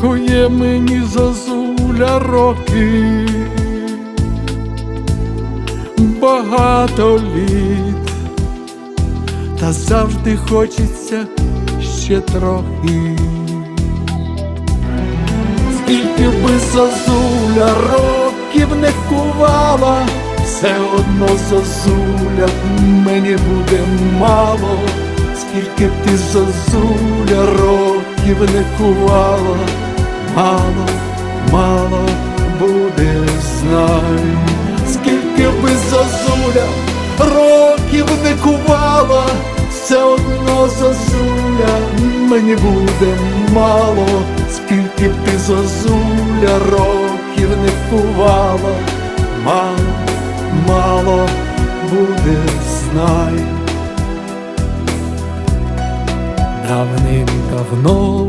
Кує мені зозуля роки, багато літ, та завжди хочеться ще трохи. Скільки би зозуля років не кувала, все одно зозуля мені буде мало, скільки б ти зозуля років не кувала, мало, мало буде знай, скільки би зозуля років не кувала, все одно зозуля мені буде мало, скільки б ти зозуля років не кувала, мало, мало буде знай. Давним-давно